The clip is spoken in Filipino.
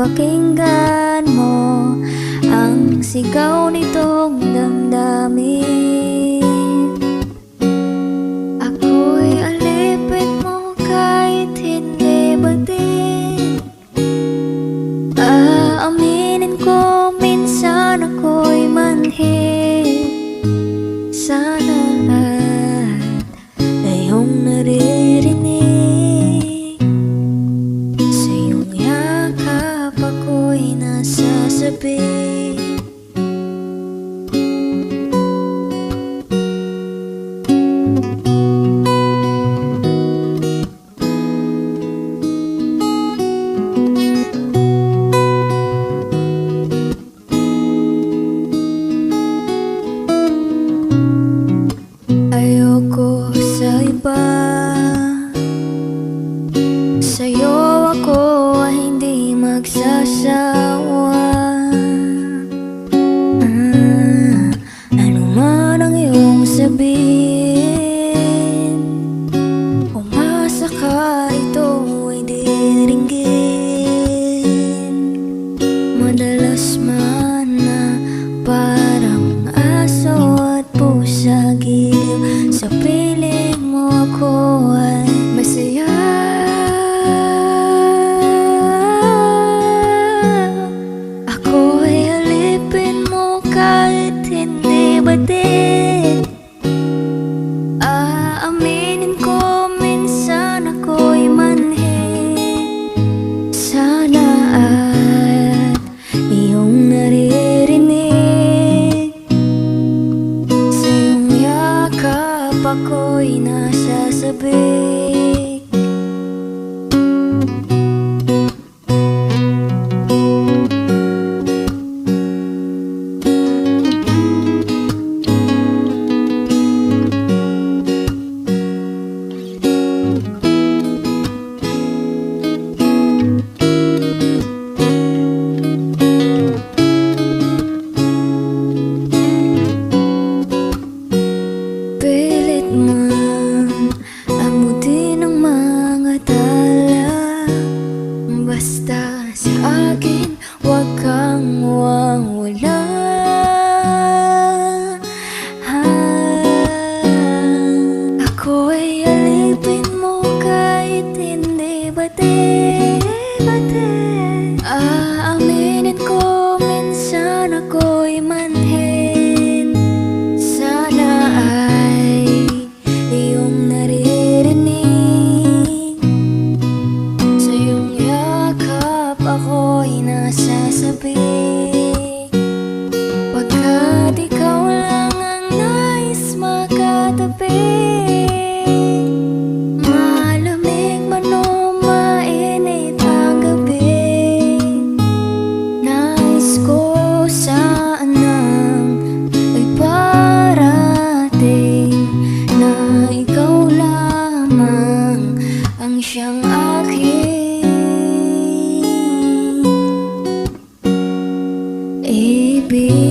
Pakinggan mo ang sigaw nitong damdamin. Ako'y alipin mo kahit hindi batin Aamin ver. sabihin Umasa ka ito ay diringgin. Madalas man na parang aso at pusa Giliw sa piling mo ako. someone siyang aking ibig.